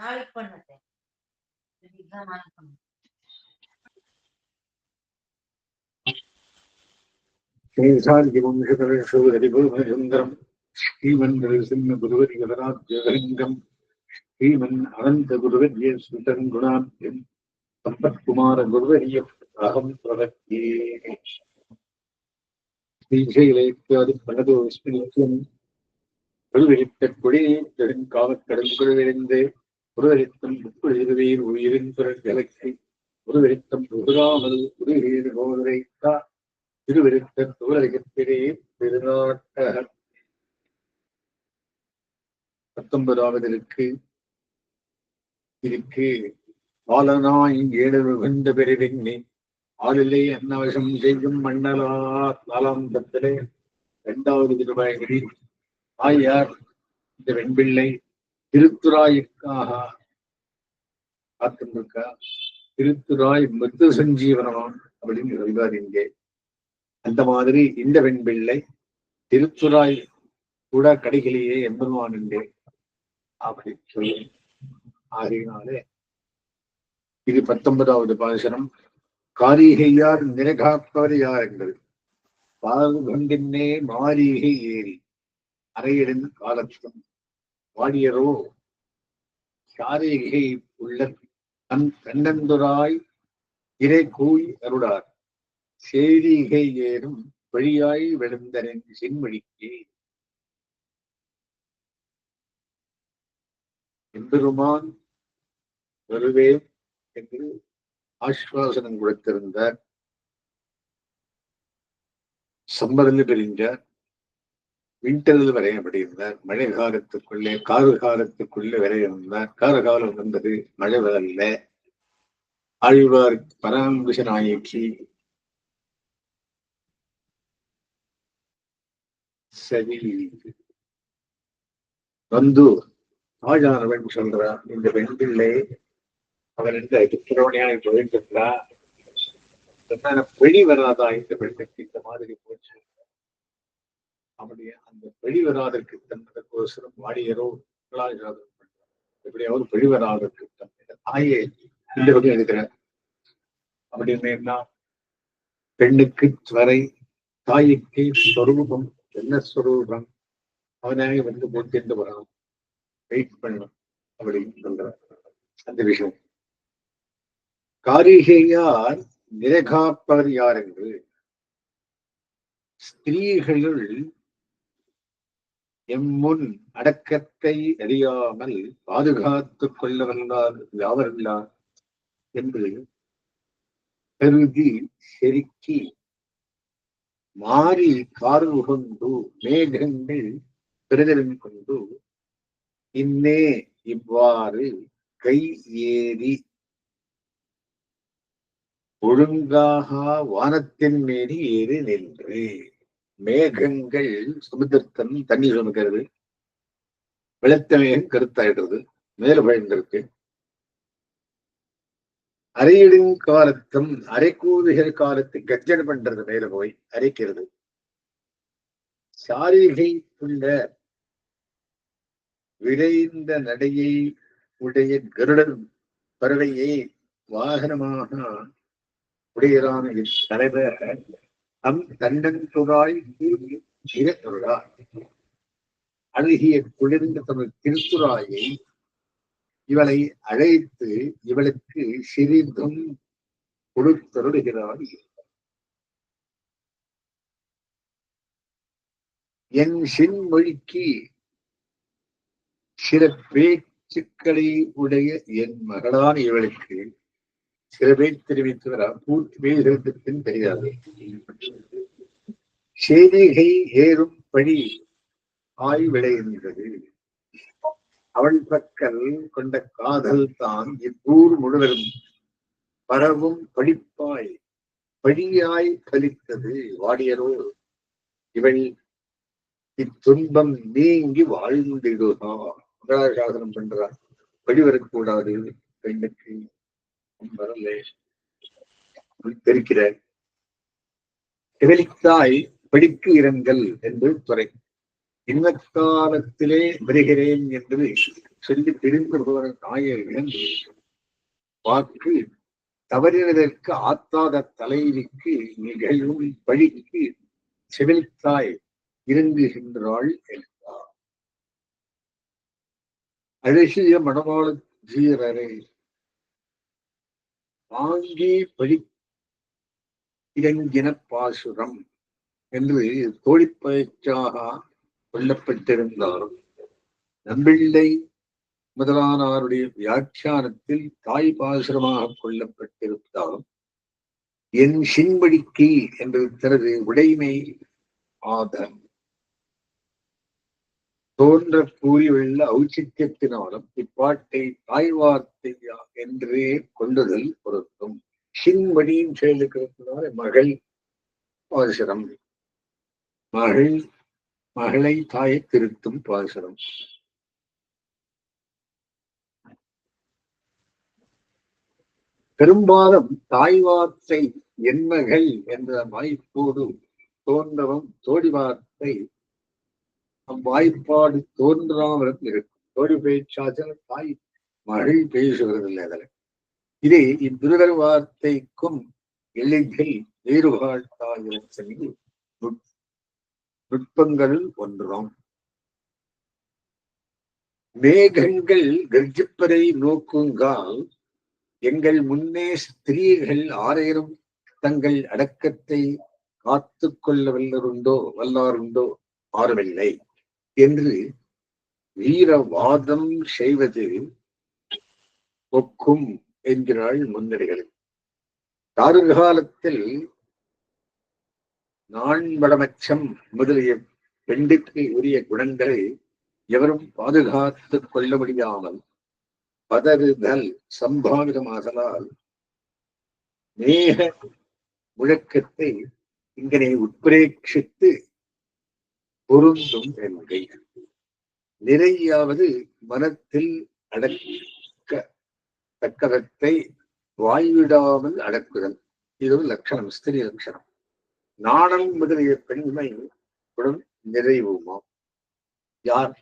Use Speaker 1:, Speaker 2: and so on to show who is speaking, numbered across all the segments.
Speaker 1: நாளைக்கு பண்ணட்டேன் இதுதான் நாளைக்கு பண்ணு
Speaker 2: சேஷாதிவம்சகரசோதரிபுரசுந்தரம் ஸ்ரீமன் சிம்ம குருவரி கதராஜகலிங்கம் ஸ்ரீமன் அனந்த குருவரிய சுதன் குணாத்யம் சம்பத்குமார குருவரிய அகம் பிரவர்த்தியே ஸ்ரீசைலேத்யாதி பலதோ விஸ்மிருத்தியம் குருவரித்த கொடிநீர் காவற்கடல் குழுவிருந்து குருவரித்தம் முக்குழுவீர் உயிரின் பிறர் கலக்கை குருவரித்தம் உருகாமல் உருகீர் கோதுரைத்தா திருவிருத்த தூரகத்திலே திருநாட்ட பத்தொன்பதாவதற்கு இருக்கு ஆலனாய் ஏழு வெந்த பெரிதெங்கி ஆளிலே அன்னவசம் செய்யும் மன்னலா நாலாந்தத்திலே இரண்டாவது திருவாய்களில் ஆயார் இந்த வெண்பிள்ளை திருத்துராய்க்காக காத்திருக்கா திருத்துராய் மிருத்து சஞ்சீவனம் அப்படின்னு சொல்வார் இங்கே. அந்த மாதிரி இந்த வெண்பிள்ளை திருத்துறாய் கூட கடைகளையே எம்பெருமான் என்றே அப்படி சொல்லி ஆகையினாலே இது பத்தொன்பதாவது பாசனம். காரிகையார் நிறகாப்பவர் யார் என்பது. பாகுகண்டின்னே மாரிகை ஏறி அறையிடன் காலத்தும் பாடியரோ சாரிகை உள்ள தன் கண்ணந்துராய் இறை கூய் அருளார். சேரிகை ஏறும் வழியாய் விழுந்தனின் செம்மொழிக்கே எம்பெருமான் வருவேன் என்று ஆஸ்வாசனம் கொடுத்திருந்தார். சம்பரில் பிரிஞ்சார் விண்டரில் வரையப்படியிருந்தார் மழை காலத்துக்குள்ளே காறு காலத்துக்குள்ளே வரைய இருந்தார். கார காலம் வந்தது மழை வரல ஆழ்வார் பராங்குஷ ஆயிற்று சரி. வந்து ஆஜானவன் சொல்றான் இந்த பெண் பிள்ளை அவன் இந்த தொழில் போயிருக்கிறா வெளி வராதா? இந்த பெண்ணுக்கு இந்த மாதிரி போச்சு. அவனுடைய அந்த வெளி வராதற்கு வாடியரோ பண்றான் எப்படியாவது வெளிவராதற்கு தன் தாயை இந்த வகையில் எழுதுகிறார். அப்படின்னு என்ன பெண்ணுக்கு துவரை தாய்க்கு சொரூபம் என்ன ஸ்வரூபம் அவனாக வந்து போட்டு வரணும் வெயிட் பண்ணணும் அப்படின்னு சொல்றார் அந்த விஷயம். காரிகையார் நிரகாப்பவர் யார் என்று ஸ்திரீகளுள் எம்முன் அடக்கத்தை அறியாமல் பாதுகாத்துக் கொள்ள வந்தார் யாவர்களார் என்று பெருதி செருக்கி மாறி கார் உகந்து மேகங்கள் பெருதலின் கொண்டு இன்னே இவ்வாறு கை ஏறி ஒழுங்காக வானத்தின் மீது ஏறி நின்று. மேகங்கள் சமுத்திரத்தன் தண்ணீர் சுமக்கிறது வெளுத்த மேகம் கருத்தாயிடுறது. மேல பயந்திருக்கு அரையிடும் காலத்தும் அரைக்கூறுகிற காலத்து கர்ஜனை பண்றது மேல போய் அரைக்கிறது. சாரிகை உள்ள விரைந்த நடையை உடைய கருடன் பறவையை வாகனமாக உடையதான தலைவர் அம் தண்டன் துறாய் இறத்துறார் அழகிய குளிர்ந்த தமிழ் திருத்துறாயை இவளை அழைத்து இவளுக்கு சிறிதும் கொடுத்தருளுகிறாள் என் செம்மொழிக்கு சில பேச்சுக்களை உடைய என் மகளான இவளுக்கு சில பேர் தெரிவித்தவரா பூர்த்தி பேசுறதுக்கு தெரியாது சேனைகை ஏறும் படி ஆய் விளைகின்றது அவள் பக்கல் கொண்ட காதல் தான் இப்பூர் முழுவதும் பரவும் படிப்பாய் படியாய் கலித்தது வாடியரோ. இவள் இத்துன்பம் நீங்கி வாழ்ந்திடுகா. மங்களாசாசனம் பண்றார். படி வரக்கூடாது பெண்ணுக்கு. வரல தெரிக்கிறார் திகழித்தாய் படிக்கு இரங்கல் என்று துறை. இன்னக்காலத்திலே வருகிறேன் என்று சொல்லி பிரிந்து போகிற தாயை இழந்து வாக்கு தவறினதற்கு ஆத்தாத தலைவிக்கு நிகழும் பழிக்கு செவிலித்தாய் இறங்குகின்றாள் என்றார் அழகிய மணவாள ஜீரரை வாங்கி பழி இறங்கின பாசுரம் என்று தோழிப்பயிற்சாக கொல்லப்பட்டிருந்தாலும் நம்பிள்ளை முதலானாருடைய வியாக்கியானத்தில் தாய் பாசுரமாக கொல்லப்பட்டிருந்தாலும் என் சின்படிக்கு என்பது தனது உடைமை ஆதம் தோன்ற கூறியுள்ள ஔச்சித்யத்தினாலும் இப்பாட்டை தாய்வார்த்தையா என்றே கொண்டுதல் பொருத்தும். சின்மடியின் செயலுக்கிறதுனால மகள் பாசுரம். மகள் மகளை தாயை திருத்தும் பாசுரம். பெரும்பாலும் தாய் வார்த்தை என்மகள் என்ற வாய்ப்போடு தோன்றவும் தோடி வார்த்தை வாய்ப்பாடு தோன்றாமல் இருக்கும். தோழி பேச்சாச்சல் தாய் மகள் பேசுவதில்லை அதில். இதே இவ்விருதல் வார்த்தைக்கும் எளிதில் வேறுபாட்டாயிரத்தில் நுட்பங்களில் ஒன்றாம். மேகங்கள் கர்ஜிப்பதை நோக்குங்கால் எங்கள் முன்னே ஸ்திரீகள் ஆரேனும் தங்கள் அடக்கத்தை காத்து கொள்ள வல்லருண்டோ வல்லாருண்டோ ஆறவில்லை என்று வீரவாதம் செய்வது ஒக்கும் என்கிறாள் முன்னணிகள். காலத்தில் நான்மடமச்சம் முதலிய பெண்டுக்கு உரிய குணங்களை எவரும் பாதுகாத்துக் கொள்ள முடியாமல் பதறுதல் சம்பாவிதமாகலால் மேக முழக்கத்தை இங்கனை உட்பிரேட்சித்து பொருந்தும் என்கை நிறையாவது மனத்தில் அடக்க தக்கதத்தை வாய்விடாமல் அடக்குதல். இது ஒரு லட்சணம் ஸ்திரீ லட்சணம். நாணம் முதலிய பெண்மை உடன் நிறைவுமாம் யார்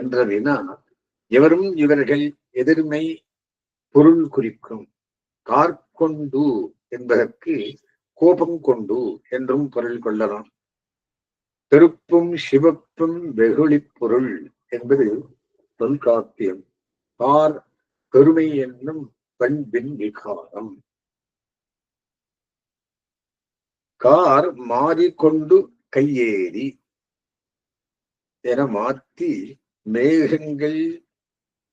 Speaker 2: என்றவினா எவரும் இவர்கள் எதிர்மை பொருள் குறிக்கும். கார்கொண்டு என்பதற்கு கோபம் கொண்டு என்றும் பொருள் கொள்ளலாம். திருப்பும் சிவப்பும் வெகுளிப் பொருள் என்பது தொல்காப்பியம் கார் பெருமை என்னும் பண்பின் விகாரம். கார் மாறிக்கொண்டு கையேறி என மாற்றி மேகங்கள்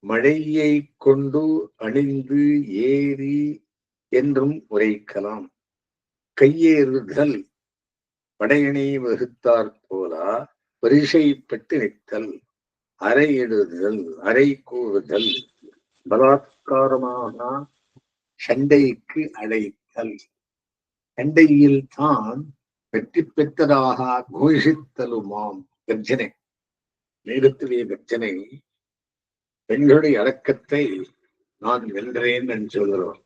Speaker 2: மழையை கொண்டு அணிந்து ஏறி என்றும் உரைக்கலாம். கையேறுதல் படையினை வகுத்தார் போலா பரிசைப்பட்டு நிற்தல் அறையிடுதல் அறை கூறுதல் பலாத்காரமாக சண்டைக்கு அழைத்தல். சண்டையில் தான் வெற்றி பெற்றதாக கோஷித்தலுமாம் கர்ஜனை. நேரத்திலே கர்ஜனை பெண்களுடைய அடக்கத்தை நான் வென்றேன் என்று சொல்கிறோம்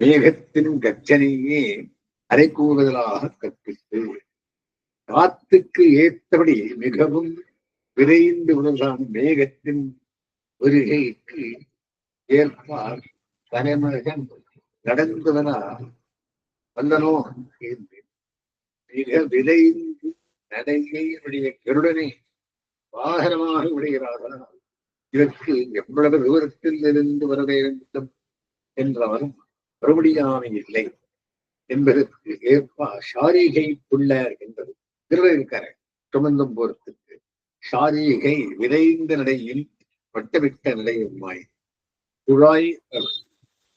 Speaker 2: மேகத்தின் கர்ஜனையே அரை கூறுதலாக கற்பித்து காத்துக்கு ஏற்றபடி மிகவும் விரைந்து உணர்ந்தான் மேகத்தின் வருகைக்கு ஏற்பார் தலைமகன் நடந்தவனா வந்தனோ என்று. மிக விரைந்து நடைகையினுடைய கருடனை வாகனமாக விடுகிறார்கள் இதற்கு எவ்வளவு விவரத்தில் இருந்து வர வேண்டும் என்றவரும் மறுபடியாமை இல்லை. என்பதற்கு ஏற்ப சாரிகை புள்ள என்பது திருட இருக்கிற சுமந்தம் போறதுக்கு சாரீகை விரைந்த நிலையில் வட்டமிட்ட நிலையுமாய் குழாய்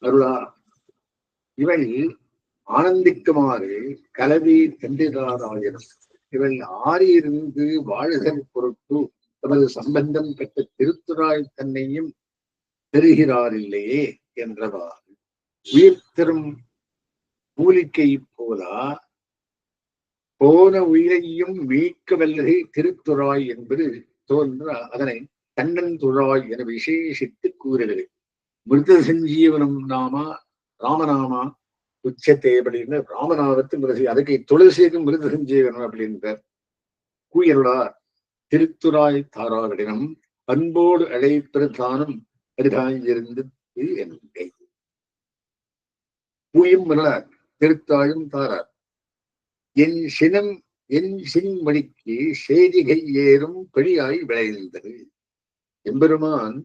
Speaker 2: அருளா இவள் ஆனந்திக்குமாறு கலவி சென்றிராராயிரம் இவள் ஆறியிருந்து வாழுதல் பொருட்டு தமது சம்பந்தம் பெற்ற திருத்துறாய் தன்னையும் பெறுகிறார் இல்லையே என்றவாறு உயிர் தரும் மூலிக்கை போலா போன உயிரையும் மீட்க வல்லது திருத்துறாய் என்பது தோன்ற அதனை தன்னன் துழாய் என விசேஷித்து கூறுகிறது. மிருத சஞ்சீவனம் நாமா ராமநாமா உச்சத்தை அப்படின்னு ராமநாமத்து மிருதி அதுக்கு துளசிக்கும் மிருத சஞ்சீவனம் அப்படின்ற கூயருளார் திருத்துறாய் தாராவிடனும் அன்போடு அழைப்பது தானும் அரிதாயிருந்து என்கை பூயும் மலர் திருத்தாயும் தாரார். என் சினம் என் சின்மணிக்கு செய்திகை ஏறும் பெரியாய் விளைந்தது. எம்பெருமான்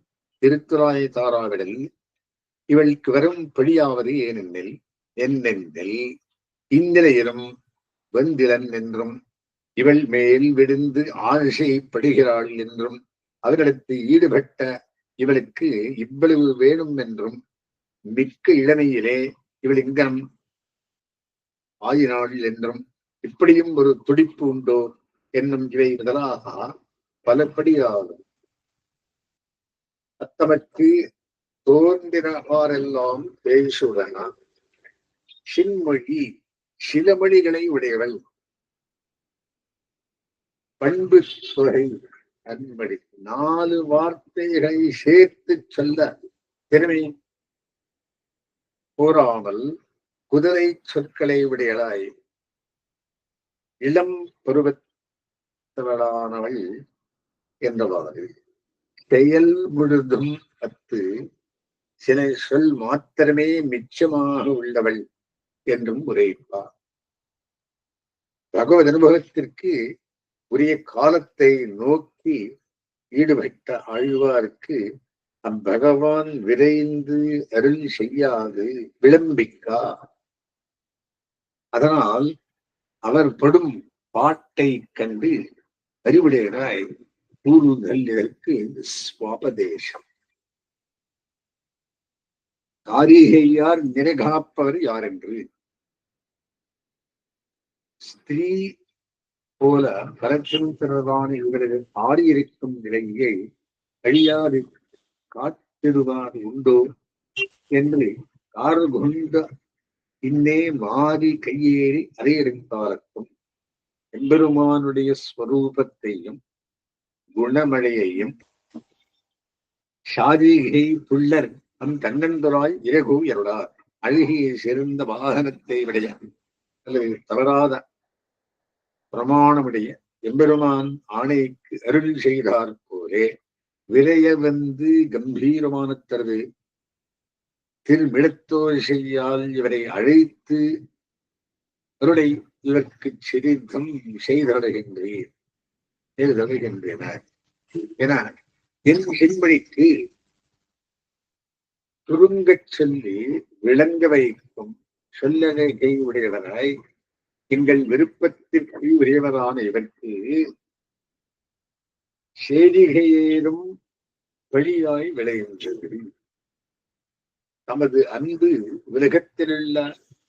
Speaker 2: திருத்துராய தாராவிடல் இவளுக்கு வரும் பெரியாவது ஏனெனில் என்னென்னில் இந்நிலையிலும் வெந்திலன் என்றும் இவள் மேல் விடுந்து ஆசைப்படுகிறாள் என்றும் அவர்களுக்கு ஈடுபட்ட இவளுக்கு இவ்வளவு வேணும் என்றும் மிக்க இளமையிலே இவள் இங்கனம் ஆயினாள் என்றும் இப்படியும் ஒரு துடிப்பு உண்டோ என்னும் இவை முதலாக பலப்படியாகும் அத்தமக்கு தோன்றினவாரெல்லாம் பேசுடன சின்மொழி சில மொழிகளை உடையவள். பண்பு துறை அன்படி நாலு வார்த்தைகளை சேர்த்து சொல்ல திறமை கூறாமல் குதிரை சொற்களை உடையலாய் இளம் பருவத்தவளானவள் என்றவாறு செயல் முழுதும் அத்து சில சொல் மாத்திரமே மிச்சமாக உள்ளவள் என்றும் உரைப்பார் பகவத் அனுபவத்திற்கு உரிய காலத்தை நோக்கி ஈடுபட்ட ஆழ்வாருக்கு அப்பகவான் விரைந்து அருள் செய்யாது விளம்பிக்கா? அதனால் அவர் படும் பாட்டை கண்டு அறிவுடையனாய் கூறுதல் இதற்கு சுவாபதேசம். காரிகையார் நிரகாப்பவர் யார் என்று ஸ்திரீ போல பரத்திருக்கிறதான இவரது ஆடியிருக்கும் நிலையை அழியாது காத்திடுவார் உண்டோ? என்று கார் கொண்ட இன்னே மாறி கையேறி அறையிருந்தார்க்கும் எம்பெருமானுடைய ஸ்வரூபத்தையும் குணமழையையும் ஷாதிகை புள்ளர் அம் தன்னந்தராய் இறகு எருளார் அழுகியை சேர்ந்த வாகனத்தை விடைய அல்லது தவறாத பிரமாணமுடைய எம்பெருமான் ஆணைக்கு அருள் செய்தார் போலே விரைய வந்து கம்பீரமான தரது திருமிடத்தோர் செய்யால் இவரை அழைத்து அருளை இவருக்கு சிரித்தம் செய்தருகின்றீர் செய்தருகின்றனர் என என் செண்மணிக்கு சுருங்கச் சொல்லி விளங்க வைக்கும் சொல்லகை உடையவராய் எங்கள் விருப்பத்திற்கு உரியவரான இவருக்கு சேரிகையேறும் வழியாய் விளைகின்றது. தமது அன்பு உலகத்திலுள்ள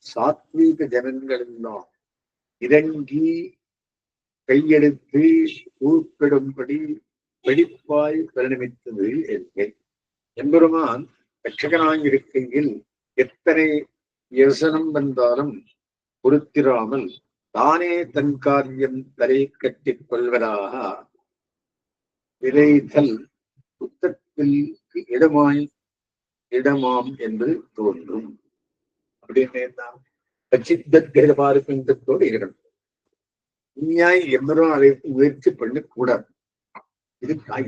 Speaker 2: சாத்வீக ஜனங்களெல்லாம் இறங்கி கையெடுத்து கூப்பிடும்படி வெடிப்பாய் பரிணமித்தது என்கை எம்பெருமான் ரட்சகனாயிருக்கையில் எத்தனை வியசனம் வந்தாலும் பொருத்திராமல் தானே தன் காரியம் தலை கட்டிக் கொள்வதாக விளைதல் புத்தத்தில் இடமாய் இடமாம் என்று தோன்றும். அப்படின்னு என்ன பச்சித்தோடு இருக்கணும் உண்மையாய் எவரும் அதை முயற்சி பண்ண கூடாது இது தாய்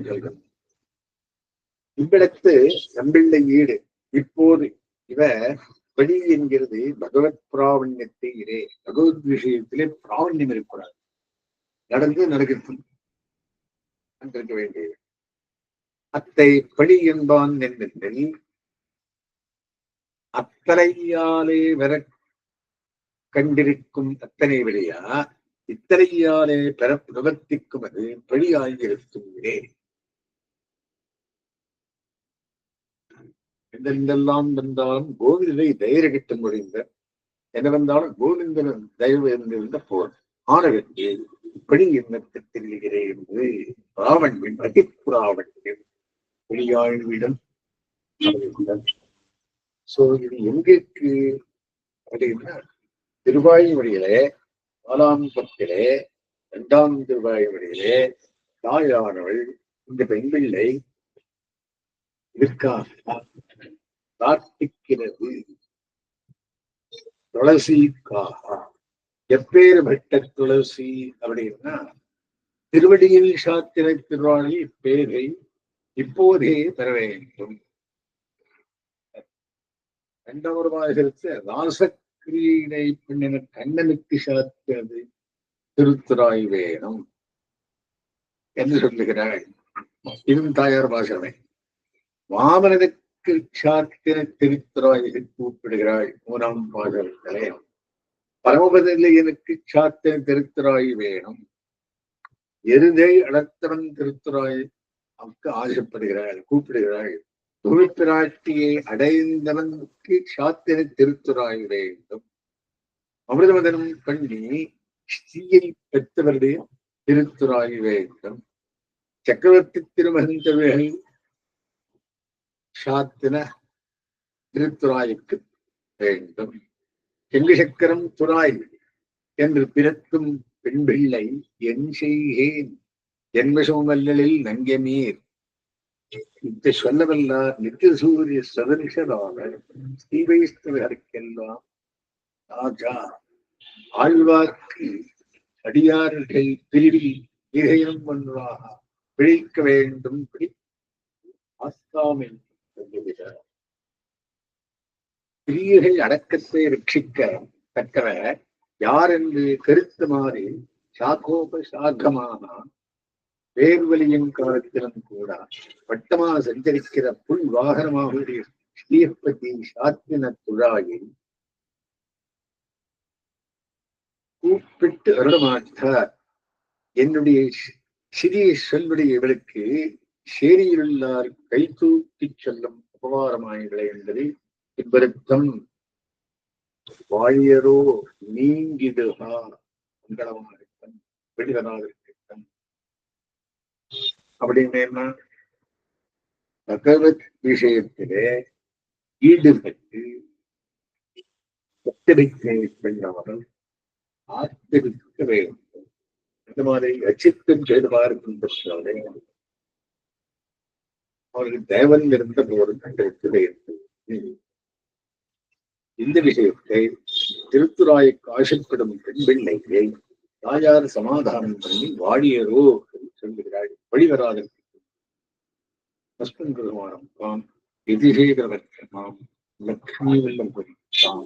Speaker 2: இவ்விடத்து நம்பிள்ளை ஈடு. இப்போது இவ படி என்கிறது பகவத் பிராவண்யத்தை இடே பகவத் விஷயத்திலே பிராவண்யம் இருக்கக்கூடாது. நடந்து நடக்கட்டும். இருக்க வேண்டியது. அத்தை படி என்பான் என்னென்னில் அத்தனையாலே வர கண்டிருக்கும் அத்தனை விடையா? இத்தனையாலே பெற பிரவர்த்திக்கும் அது பழியாயிருக்குமே எந்தெந்தெல்லாம் வந்தாலும் கோவிந்தனை தைரியகிட்ட முடிந்த என்ன வந்தாலும் கோவிந்தன் தயவு இருந்திருந்த போர் ஆனவற்றை இப்படி எண்ணத்தை தெரிகிறேன் என்று ராவண்யம் அதிப்புராவண்யம் வெளியாழ்விடம் சோ இது எங்கிருக்கு அப்படின்னா திருவாயுமொழியிலே நாலாம் பத்திலே இரண்டாம் திருவாயுமொழியிலே தாயானவள் இந்த பெண் பிள்ளை இதற்காக பிரார்த்திக்கிறது துளசிக்காக. எப்பேற்பட்ட துளசி அப்படின்னா திருவடியில் சாத்திர திருவாளி இப்பேரை இப்போதே பெற வேண்டும். இரண்டாவது பாகத்து ராசக்கிரியினை பெண்ணின கண்ணனுக்கு சாத்தியது திருத்துறாய் வேணும் என்று சொல்லுகிறாள் இதுவும் தாயார் பாசமே வாமனனுக்கு சாத்திர திருத்துறாய் கூப்பிடுகிறாள் மூணாம் பாகத்திலே பரமபதிலையனுக்கு சாத்திர திருத்துறாய் வேணும். எருதை அடத்திரம் திருத்துறாய் அவருக்கு ஆசைப்படுகிறாள் கூப்பிடுகிறாள் துணிப்பிராட்டியை அடைந்தவனுக்கு சாத்திர திருத்துறாய் வேண்டும். அமிர்தமதனம் பண்ணி ஸ்ரீயை பெற்றவருடைய திருத்துறாய் வேண்டும். சக்கரவர்த்தி திருமகந்தவர்கள் சாத்தின திருத்துறாய்க்கு வேண்டும். செங்கு சக்கரம் துறாய் என்று பிறக்கும் பெண் பிள்ளை என் செய்கேன். ஜென்மசோமல்லில் நங்கமீர் இதை சொல்லவெல்லாம் நித்திய சூரிய சதனிஷராக ஸ்ரீவைஸ்தவர்களுக்கெல்லாம் ராஜா ஆழ்வார்க்கு அடியார்கள் பிரிவில் இதயம் ஒன்றாக பிழைக்க வேண்டும் ஆஸ்தாம் என்று சொல்லுகிறார். பிரியர்கள் அடக்கத்தை ரட்சிக்க தக்கவர் யார் என்று கருத்து மாறி சாக்கோப சாகமாக வேர்வலியின் காலத்திலும் கூட வட்டமாக சஞ்சரிக்கிற புல் வாகனமாக ஸ்ரீபதி சாத்தின துழாயை கூப்பிட்டு அருளமாட்டார். என்னுடைய சிறிய சொல்வடைய இவளுக்கு சேரியிலுள்ளார் கை தூக்கிச் சொல்லும் உபகாரமாயில்லை என்பதை இவ்வருத்தம் வாழியரோ நீங்கிடுகா. மங்களமாக இருக்கட்டும் அப்படின்னு என்ன? பகவத் விஷயத்திலே ஈடுபட்டு எச்சரிக்கை பண்ணவர்கள் ஆத்திரிக்க வேண்டும். இந்த மாதிரி அச்சித்தம் செய்து பார்க்கின்றே அவர்கள் தேவன் இருந்த போது இந்த விஷயத்தை திருத்துராய்க்கு ஆசைப்படும் பெண் பிள்ளைகளை தாயார் சமாதானம் பண்ணி வாடியரோ என்று சொல்லுகிறாள் வழிவராதற்கு அஸ்மன் பெருமானம் தாம் எதிரேகவற்ற மாம். லக்ஷ்மி வெள்ளம் தாம்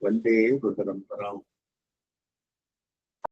Speaker 2: வந்தே புதரம் பராம்